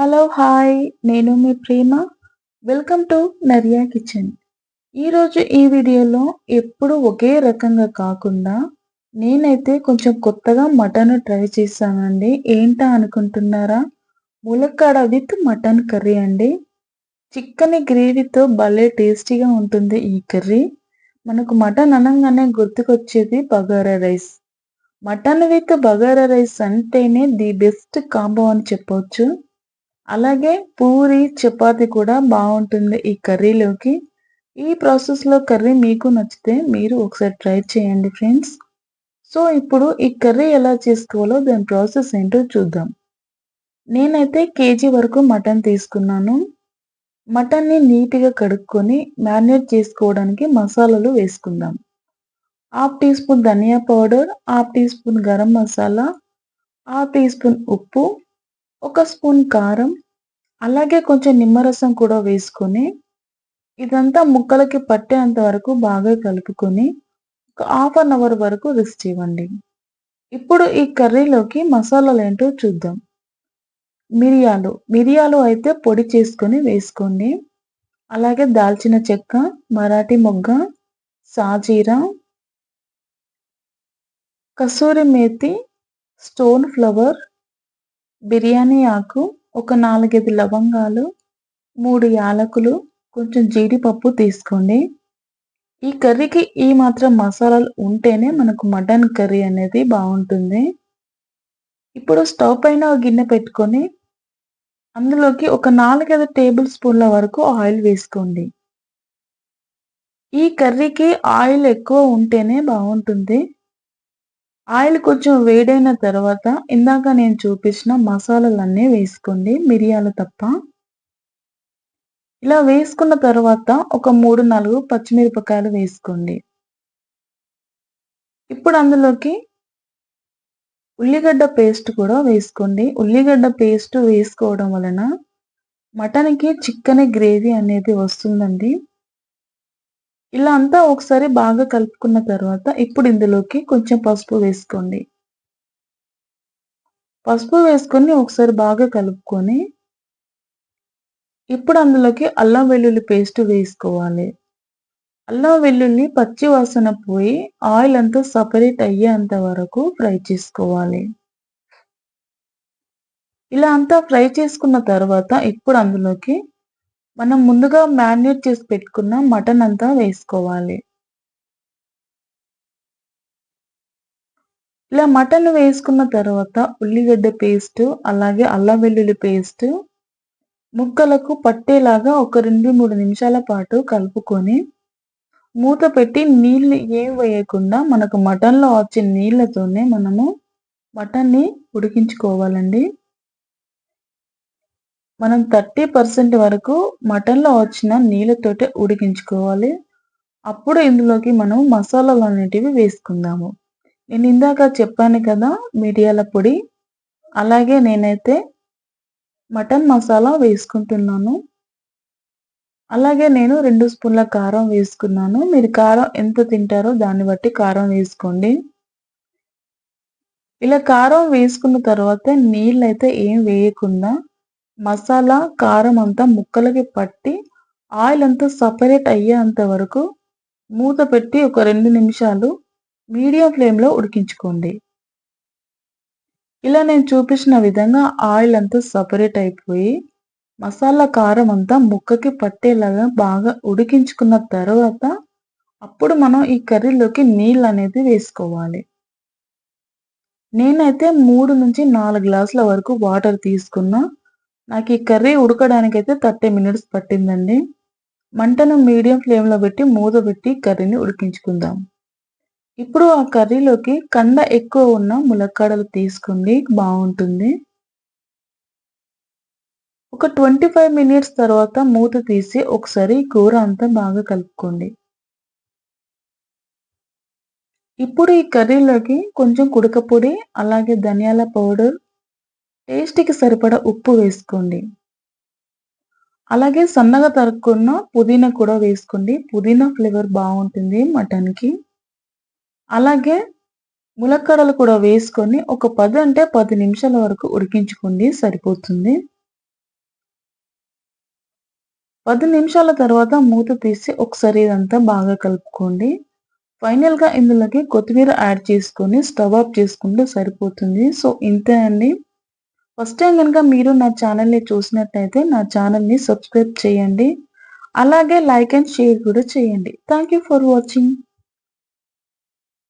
Hello hi నేను మీ Prema. Welcome to Nariya kitchen ఈరోజు ఈ వీడియోలో ఎప్పుడు ఒకే రకంగా కాకుండా నేనైతే కొంచెం కొత్తగా మటన్ ట్రై చేశానండి. ఏంటా అనుకుంటున్నారా? ములక్కాడ విత్ మటన్ కర్రీ అండి. చిక్కని గ్రేవీతో భలే టేస్టీగా ఉంటుంది ఈ కర్రీ. మనకు మటన్ అనగానే గుర్తుకొచ్చేది bagara rice. Mutton with bagara rice అంటేనే ది బెస్ట్ కాంబో అని చెప్పవచ్చు అలాగే పూరి చపాతి కూడా బాగుంటుంది ఈ కర్రీలోకి. ఈ ప్రాసెస్లో కర్రీ మీకు నచ్చితే మీరు ఒకసారి ట్రై చేయండి ఫ్రెండ్స్. సో ఇప్పుడు ఈ కర్రీ ఎలా చేసుకోవాలో దాని ప్రాసెస్ ఏంటో చూద్దాం. నేనైతే కేజీ వరకు మటన్ తీసుకున్నాను. మటన్ని నీట్గా కడుక్కొని మ్యారినేట్ చేసుకోవడానికి మసాలాలు వేసుకుందాం. హాఫ్ టీ స్పూన్ ధనియా powder half teaspoon garam masala half teaspoon ఉప్పు ఒక స్పూన్ కారం అలాగే కొంచెం నిమ్మరసం కూడా వేసుకొని ఇదంతా ముక్కలకి పట్టేంత వరకు బాగా కలుపుకొని ఒక హాఫ్ అన్ అవర్ వరకు రెస్ట్ ఇవ్వండి. ఇప్పుడు ఈ కర్రీలోకి మసాలాలు ఏంటో చూద్దాం. మిరియాలు మిరియాలు అయితే పొడి చేసుకొని వేసుకోండి. అలాగే దాల్చిన చెక్క మరాఠీ మొగ్గ సాజీరా కసూరి మేతి స్టోన్ ఫ్లవర్ బిర్యానీ ఆకు ఒక నాలుగైదు లవంగాలు మూడు యాలకులు కొంచెం జీడిపప్పు తీసుకోండి. ఈ కర్రీకి ఈ మాత్రం మసాలాలు ఉంటేనే మనకు మటన్ కర్రీ అనేది బాగుంటుంది. ఇప్పుడు స్టవ్ పైన గిన్నె పెట్టుకొని అందులోకి ఒక నాలుగైదు టేబుల్ స్పూన్ల వరకు ఆయిల్ వేసుకోండి. ఈ కర్రీకి ఆయిల్ ఎక్కువ ఉంటేనే బాగుంటుంది. ఆయిల్ కొంచెం వేడైన తర్వాత ఇందాక నేను చూపించిన మసాలాలన్నీ వేసుకోండి మిరియాలు తప్ప. ఇలా వేసుకున్న తర్వాత ఒక మూడు నాలుగు పచ్చిమిరపకాయలు వేసుకోండి. ఇప్పుడు అందులోకి ఉల్లిగడ్డ పేస్ట్ కూడా వేసుకోండి. ఉల్లిగడ్డ పేస్ట్ వేసుకోవడం వలన మటన్కి చిక్కని గ్రేవీ అనేది వస్తుందండి. ఇలా అంతా ఒకసారి బాగా కలుపుకున్న తర్వాత ఇప్పుడు ఇందులోకి కొంచెం పసుపు వేసుకోండి. పసుపు వేసుకొని ఒకసారి బాగా కలుపుకొని ఇప్పుడు అందులోకి అల్లం వెల్లుల్లి పేస్ట్ వేసుకోవాలి. అల్లం వెల్లుల్లి పచ్చి వాసన పోయి ఆయిల్ అంతా సపరేట్ అయ్యేంత వరకు ఫ్రై చేసుకోవాలి. ఇలా అంతా ఫ్రై చేసుకున్న తర్వాత ఇప్పుడు అందులోకి మనం ముందుగా మ్యారినేట్ చేసి పెట్టుకున్న మటన్ అంతా వేసుకోవాలి. ఇలా మటన్ వేసుకున్న తర్వాత ఉల్లిగడ్డ పేస్ట్ అలాగే అల్లం వెల్లుల్లి పేస్ట్ ముక్కలకు పట్టేలాగా ఒక రెండు మూడు నిమిషాల పాటు కలుపుకొని మూత పెట్టి నీళ్ళు ఏం వేయకుండా మనకు మటన్లో వచ్చే నీళ్ళతోనే మనము మటన్ని ఉడికించుకోవాలండి. మనం థర్టీ పర్సెంట్ వరకు మటన్లో వచ్చిన నీళ్ళతోటే ఉడికించుకోవాలి. అప్పుడు ఇందులోకి మనం మసాలాలు అనేటివి వేసుకుందాము. నేను ఇందాక చెప్పాను కదా మిరియాల పొడి. అలాగే నేనైతే మటన్ మసాలా వేసుకుంటున్నాను. అలాగే నేను రెండు స్పూన్ల కారం వేసుకున్నాను. మీరు కారం ఎంత తింటారో దాన్ని బట్టి కారం వేసుకోండి. ఇలా కారం వేసుకున్న తర్వాత నీళ్ళు అయితే ఏం వేయకుండా మసాలా కారం అంతా ముక్కలకి పట్టి ఆయిల్ అంతా సపరేట్ అయ్యేంత వరకు మూత పెట్టి ఒక రెండు నిమిషాలు మీడియం ఫ్లేమ్లో ఉడికించుకోండి. ఇలా నేను చూపించిన విధంగా ఆయిల్ అంతా సపరేట్ అయిపోయి మసాలా కారం అంతా ముక్కకి పట్టేలాగా బాగా ఉడికించుకున్న తర్వాత అప్పుడు మనం ఈ కర్రీలోకి నీళ్ళు అనేది వేసుకోవాలి. నేనైతే మూడు నుంచి నాలుగు గ్లాసుల వరకు వాటర్ తీసుకున్నా. నాకు ఈ కర్రీ ఉడకడానికైతే థర్టీ మినిట్స్ పట్టిందండి. మంటను మీడియం ఫ్లేమ్లో పెట్టి మూత పెట్టి కర్రీని ఉడికించుకుందాం. ఇప్పుడు ఆ కర్రీలోకి కండ ఎక్కువ ఉన్న ములక్కాడలు తీసుకోండి. బాగుంటుంది. ఒక ట్వంటీ ఫైవ్ మినిట్స్ తర్వాత మూత తీసి ఒకసారి కూర అంతా బాగా కలుపుకోండి. ఇప్పుడు ఈ కర్రీలోకి కొంచెం కుడకపొడి అలాగే ధనియాల పౌడర్ టేస్ట్కి సరిపడా ఉప్పు వేసుకోండి. అలాగే సన్నగా తరుక్కున్న పుదీనా కూడా వేసుకోండి. పుదీనా ఫ్లేవర్ బాగుంటుంది మటన్కి. అలాగే ములక్కడలు కూడా వేసుకొని ఒక పది అంటే పది నిమిషాల వరకు ఉడికించుకోండి సరిపోతుంది. పది నిమిషాల తర్వాత మూత తీసి ఒకసారి ఇదంతా బాగా కలుపుకోండి. ఫైనల్గా ఇందులోకి కొత్తిమీర యాడ్ చేసుకొని స్టవ్ ఆఫ్ చేసుకుంటే సరిపోతుంది. సో ఇంతే అండి. ఫస్ట్ టైం కనుక మీరు నా ఛానల్ని చూసినట్టయితే నా ఛానల్ని సబ్స్క్రైబ్ చేయండి. అలాగే లైక్ అండ్ షేర్ కూడా చేయండి. Thank for watching